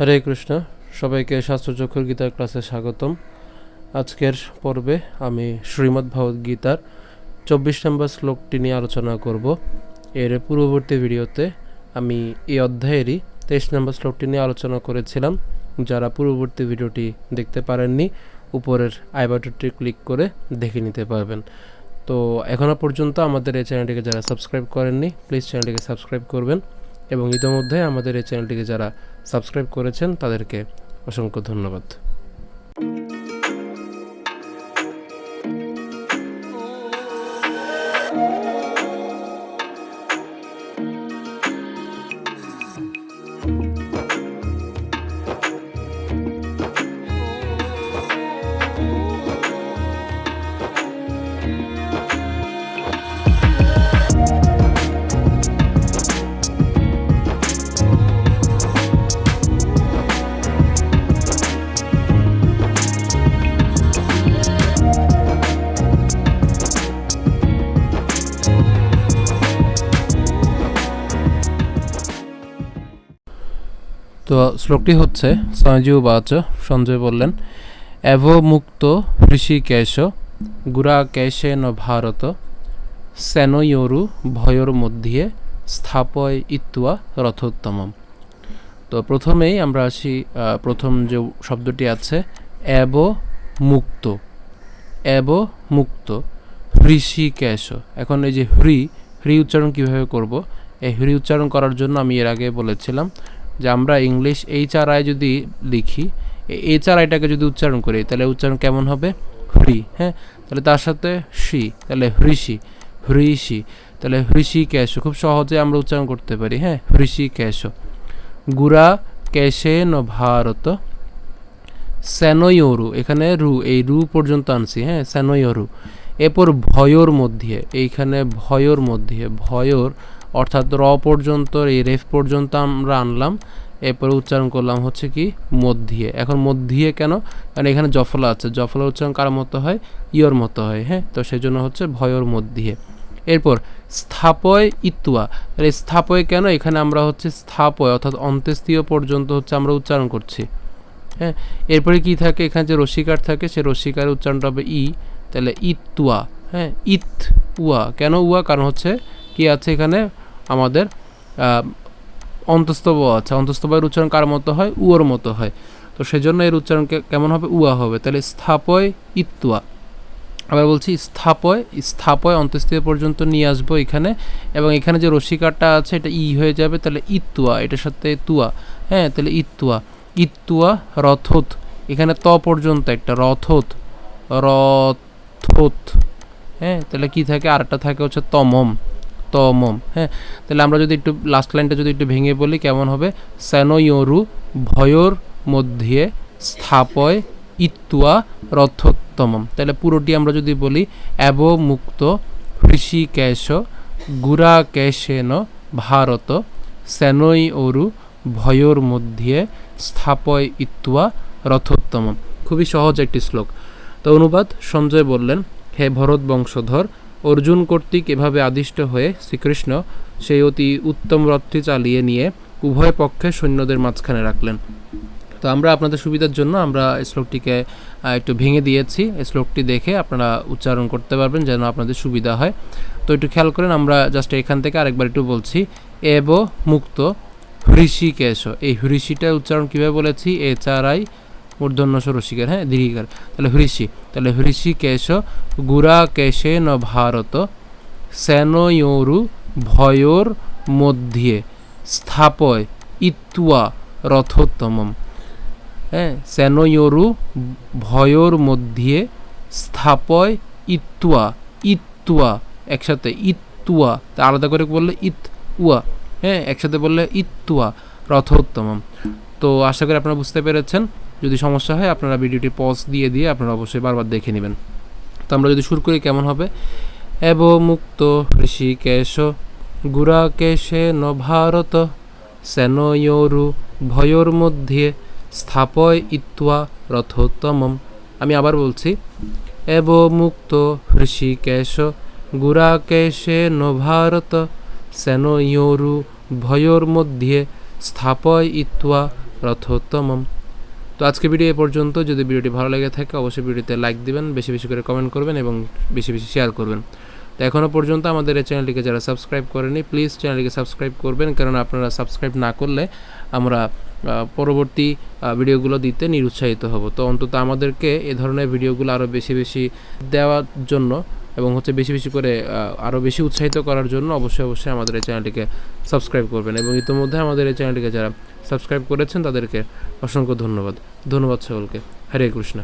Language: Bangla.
হরে কৃষ্ণ, সবাইকে শাস্ত্রচক্ষুর গীতার ক্লাসে স্বাগতম। আজকের পর্বে আমি শ্রীমদ্ ভগবদ গীতার চব্বিশ নম্বর শ্লোকটি নিয়ে আলোচনা করব। এর পূর্ববর্তী ভিডিওতে আমি এই অধ্যায়েরই তেইশ নম্বর শ্লোকটি নিয়ে আলোচনা করেছিলাম। যারা পূর্ববর্তী ভিডিওটি দেখতে পারেননি, উপরের আই বাটনটি ক্লিক করে দেখে নিতে পারবেন। তো এখনও পর্যন্ত আমাদের এই চ্যানেলটিকে যারা সাবস্ক্রাইব করেননি, প্লিজ চ্যানেলটিকে সাবস্ক্রাইব করবেন এবং ইতিমধ্যে আমাদের এই চ্যানেলটিকে যারা সাবস্ক্রাইব করেছেন তাদেরকে অসংখ্য ধন্যবাদ। তো শ্লোকটি হচ্ছে সঞ্জীব বাচ, সঞ্জয় বললেন, এভ মুক্ত ঋষিকেশ ন ভারত সেনয়োরু ভয়র মধ্যে স্থাপয় ইত্তুয়া রথোত্তমম। তো প্রথমেই আমরা আসি প্রথম যে শব্দটি আছে এব মুক্ত এব মুক্ত ঋষিকেশ। এখন এই যে হ্রি হ্রি উচ্চারণ কীভাবে করব? এই হ্রি উচ্চারণ করার জন্য আমি এর আগে বলেছিলাম যে আমরা ইংলিশ এইচ আর আই যদি লিখি এইচ আর আইটাকে যদি উচ্চারণ করি, তাহলে উচ্চারণ কেমন হবে? হ্রি হ্যাঁ? তাহলে তার সাথে শি, তাহলে হৃষি হৃষি, তাহলে হৃষি ক্যাশ খুব সহজে আমরা উচ্চারণ করতে পারি হ্যাঁ? হৃষি ক্যাশ গুড়া ক্যাশে ন ভারত, স্যানয়রু, এখানে রু, এই রু পর্যন্ত আনছি হ্যাঁ? স্যানয়রু। এরপর ভয়র মধ্যে, এইখানে ভয়র মধ্যে, ভয়র অর্থাৎ র পর্যন্ত, এই রেফ পর্যন্ত আমরা আনলাম। এরপরে উচ্চারণ করলাম হচ্ছে কি, মধ্যিয়ে। এখন মধ্যিয়ে কেন? কারণ এখানে জফলা আছে। জফলা উচ্চারণ কার মতো হয়? ইয়র মতো হয় হ্যাঁ? তো সেই জন্য হচ্ছে ভয়র মধ্যিয়ে। এরপর স্থাপয় ইতুয়া তাহলে স্থাপয় কেন? এখানে আমরা হচ্ছে স্থাপয়, অর্থাৎ অন্ত্যেস্তীয় পর্যন্ত হচ্ছে আমরা উচ্চারণ করছি। হ্যাঁ? এরপরে কি থাকে? এখানে যে রসিকার থাকে, সে রসিকারের উচ্চারণটা হবে ই। তাহলে ইতুয়া হ্যাঁ ইত উয়া। কেন উয়া? কারণ হচ্ছে কি আছে এখানে? আমাদের অন্তস্তব আছে। অন্তস্তবের উচ্চারণ কার মতো হয়? উয়োর মতো হয়। তো সেজন্য এর উচ্চারণ কেমন হবে? উয়া হবে। তাহলে স্থাপয় ইতুয়া আবার বলছি স্থাপয় স্থাপয় অন্তস্থীয় পর্যন্ত নিয়ে আসব এখানে। এবং এখানে যে রসিকারটা আছে, এটা ই হয়ে যাবে, তাহলে ইতুয়া এটার সাথে তুয়া। হ্যাঁ তাহলে ইতুয়া ইতুয়া রথোত এখানে ত পর্যন্ত একটা রথোত রথোত হ্যাঁ তাহলে কি থাকে? আরেকটা থাকে হচ্ছে তমম তমম হ্যাঁ? তাহলে আমরা যদি একটু লাস্ট লাইনটা যদি একটু ভেঙে বলি, কেমন হবে? স্যানয়রু ভয়র মধ্যে স্থাপয় ইত্তুয়া রথোত্তমম। তাহলে পুরোটি আমরা যদি বলি, অ্যাব মুক্ত ঋষিকেশ গুরা কেশেন ভারত সেনই অরু ভয়র মধ্যে স্থাপয় ইত্তুয়া রথোত্তমম। খুবই সহজ একটি শ্লোক। তো অনুবাদ, সঞ্জয় বললেন হে ভরত বংশধর, অর্জুন কর্তৃক এভাবে আদিষ্ট হয়ে শ্রীকৃষ্ণ সেই অতি উত্তম রথটি চালিয়ে নিয়ে উভয় পক্ষে সৈন্যদের মাঝখানে রাখলেন। তো আমরা আপনাদের সুবিধার জন্য আমরা শ্লোকটিকে একটু ভেঙে দিয়েছি। শ্লোকটি দেখে আপনারা উচ্চারণ করতে পারবেন যেন আপনাদের সুবিধা হয়। তো একটু খেয়াল করেন, আমরা জাস্ট এখান থেকে আরেকবার একটু বলছি, এব মুক্ত হৃষিকেশ। এই হৃষিটার উচ্চারণ কীভাবে বলেছি? এ চারাই মূর্ধন্য রসিকার হ্যাঁ দীর্ঘিকার। তাহলে হৃষি, তাহলে হৃষিকেশ গুড়া কেশে ন ভারত সেনয়োরু ভয়র মধ্যে স্থাপয় ইত্তুয়া রথোত্তমম। হ্যাঁ সেনয়োরু ভয়র মধ্যে স্থাপয় ইত্তুয়া ইত্তুয়া একসাথে ইত্তুয়া তা আলাদা করে বললে ইত হ্যাঁ একসাথে বললে ইত্তুয়া রথোত্তমম। তো আশা করি আপনারা বুঝতে পেরেছেন। যদি সমস্যা হয়, আপনারা ভিডিওটি পজ দিয়ে দিয়ে আপনারা অবশ্যই বারবার দেখে নেবেন। তো আমরা যদি শুরু করি, কেমন হবে? এব মুক্ত ঋষিকেশ গুড়া কেশে ন ভারত সেনয়োরু ভয়র মধ্যে স্থাপয় ইত্তুয়া রথোত্তমম। আমি আবার বলছি, এব মুক্ত ঋষিকেশ গুড়া কেশে ন ভারত সেনয়োরু ভয়র মধ্যে স্থাপয় ইত্তুয়া রথোত্তমম। তো আজকে ভিডিও এ পর্যন্ত যদি ভিডিওটি ভালো লেগে থাকে, অবশ্যই ভিডিওতে লাইক দিবেন, বেশি বেশি করে কমেন্ট করবেন এবং বেশি বেশি শেয়ার করবেন। তো এখনও পর্যন্ত আমাদের এই চ্যানেলটিকে যারা সাবস্ক্রাইব করেনি প্লিজ চ্যানেলটিকে সাবস্ক্রাইব করবেন কারণ আপনারা সাবস্ক্রাইব না করলে আমরা পরবর্তী ভিডিওগুলো দিতে নিরুৎসাহিত হব। তো অন্তত আমাদেরকে এ ধরনের ভিডিওগুলো আরও বেশি বেশি দেওয়ার জন্য এবং হচ্ছে বেশি বেশি করে আরও বেশি উৎসাহিত করার জন্য অবশ্যই অবশ্যই আমাদের এই চ্যানেলটিকে সাবস্ক্রাইব করবেন এবং ইতিমধ্যে আমাদের এই চ্যানেলটিকে যারা সাবস্ক্রাইব করেছেন তাদেরকে অসংখ্য ধন্যবাদ। ধন্যবাদ সকলকে। হরে কৃষ্ণ।